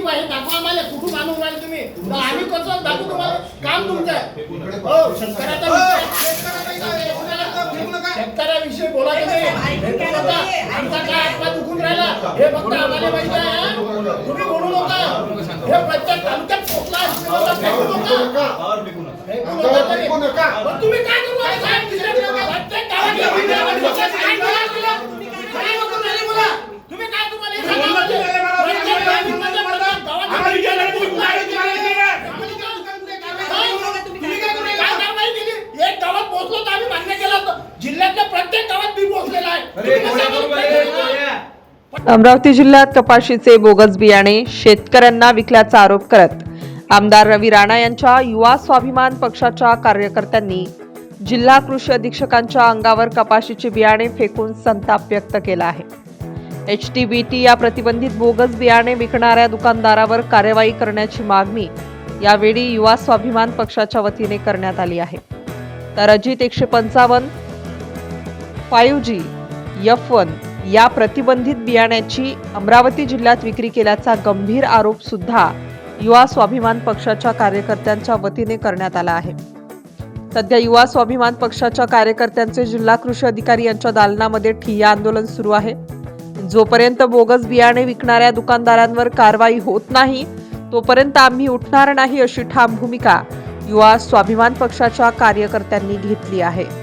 की बाहेर दाखवा आम्हाला कुठून आणून राहिले तुम्ही? तर आम्ही कसं दाखवू तुम्हाला? काम तुमचं आहे. हो शेतकऱ्याचा विषय- शेतकऱ्याविषयी बोलायचं नाही. आमचा काय हातपाय दुखून राहिला? हे फक्त आम्हाला माहिती आहे हा? तुम्ही बोलू नका. हे प्रत्येक तालुक्यात पोचला. भेटू नका भेटू नका. तरी. पण तुम्ही काय करू? राहिले साहेब? प्रत्येक गावात येऊन गावात लोकांचं काय बोलायला तुला? काय नको राहिले बोला? तुम्ही काय तुम्हाला हे सांगा म्हणजे? प्रत्येक गावामध्ये प्रत्येक गावात तुम्ही काय करू? काय कारवाई केली? एक गावात पोहोचलो तर आम्ही मान्य केलं होतं. जिल्ह्यातल्या प्रत्येक गावात मी पोहोचलेला आहे तुम्ही कसं करू? अमरावती जिल्ह्यात कपाशीचे बोगस बियाणे शेतकऱ्यांना विकल्याचा आरोप करत. आमदार रवी राणा यांच्या युवा स्वाभिमान पक्षाच्या कार्यकर्त्यांनी जिल्हा कृषी अधीक्षकांच्या अंगावर कपाशीचे बियाणे फेकून संताप व्यक्त केला आहे. एच टी बी टी या प्रतिबंधित बोगस बियाणे विकणाऱ्या दुकानदारावर कार्यवाही करण्याची मागणी यावेळी युवा स्वाभिमान पक्षाच्या वतीने करण्यात आली आहे. तर अजित एकशे पंचावन्न फाईव्ह जी यफ वन या प्रतिबंधित बियाण्याची अमरावती जिल्ह्यात विक्री केल्याचा गंभीर आरोप सुद्धा युवा स्वाभिमान पक्षाच्या कार्यकर्त्यांच्या वतीने करण्यात आला आहे. सध्या युवा स्वाभिमान पक्षाच्या कार्यकर्त्यांचे जिल्हा कृषी अधिकारी यांच्या दालनामध्ये ठिय्या आंदोलन सुरू आहे. जोपर्यंत बोगस बियाणे विकणाऱ्या दुकानदारांवर कारवाई होत नाही तोपर्यंत आम्ही उठणार नाही अशी ठाम भूमिका युवा स्वाभिमान पक्षाच्या कार्यकर्त्यांनी घेतली आहे.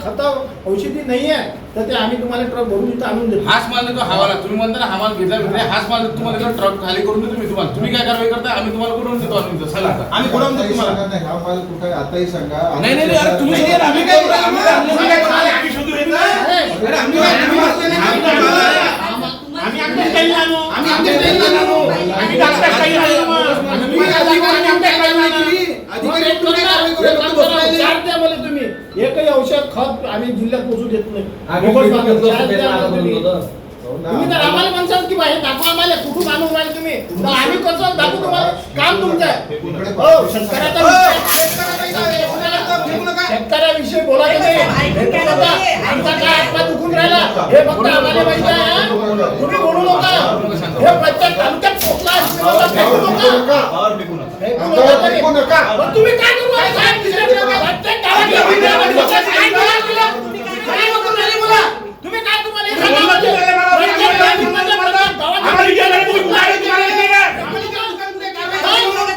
खत औषधी नाही आहे तर ते आम्ही तुम्हाला ट्रक भरून इथं आणून देतो हाच माल देतो हवाला तुम्ही म्हणता ना हा माल घेतला भेटला हाच माल देतो तुम्हाला ट्रक खाली करून देतो मी तुम्हाला तुम्ही काय कारवाई करता आम्ही तुम्हाला कुठून देतो आणून देतो चला आता आम्ही कुठून देतो तुम्हाला हा माल कुठे? आताही सांगा नाही नाही नाही, अरे तुम्ही नाही, आम्ही काय करू? आम्ही काय- आम्ही काय करू? आम्ही शोधू येत नाही. अरे आम्ही काय नाही, आम्ही करू? आम्ही आमच्या स्टाईलने आणू. आम्ही आमच्या स्टाईलने आणू. आम्ही आमच्या स्टाईलने आणू मग. तुम्ही काय अधिकारी आम्ही आमच्या स्टाईलने आणू. मग एक करू ना, एक काम करा, चार द्या मला तुम्ही एकही औषध खत आम्ही जिल्ह्यात पोहोचू देत नाही. तुम्ही. तर आम्हाला म्हणसाल की बाहेर दाखवा आम्हाला कुठून आणून राहिले तुम्ही? तर आम्ही कसं दाखवू तुम्हाला? काम तुमचं आहे. हो विषय- शेतकऱ्याविषयी बोलायचं नाही आमचा काय हातपाय दुखून राहिला? हे फक्त आम्हाला माहिती आहे. हा? तुम्ही बोलू नका. हे प्रत्येक तालुक्यात. पण तुम्ही काय करू राहिले साहेब? प्रत्येक गावात येऊन गावात लोकांचं काय बोलायला तुला? काय नको राहिले बोला? तुम्ही काय तुम्हाला हे सांगा म्हणजे? प्रत्येक गावामध्ये प्रत्येक गावात आम्हाला विचारायला तुम्ही काय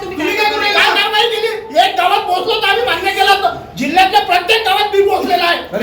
तुम्ही काय करू राहिले? काय कारवाई केली? एक गावात पोहोचलो तर आम्ही मान्य केलं होतं. जिल्ह्यातल्या प्रत्येक गावात मी पोहोचलेला आहे अरे तुम्ही टोळ्या कसं करून पैसे राहिले, देता? टोळ्या. पैसे टोळ्या. फक्त टोळ्या करून आले तुम्ही बाकी काहीच नाही अशाच